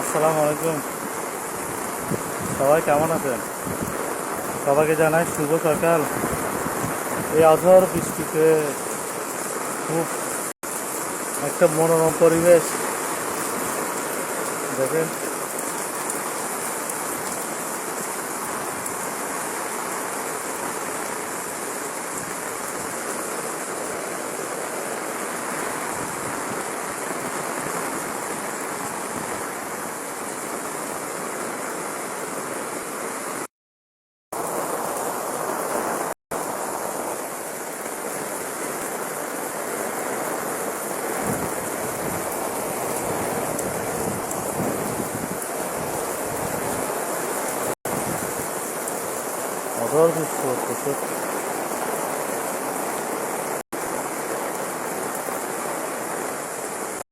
আসসালামু আলাইকুম। সবাই কেমন আছেন? সবাইকে জানাই শুভ সকাল। এই আধার বৃষ্টিতে খুব একটা মনোরম পরিবেশ। দেখেন। Подробности вот, вот, вот.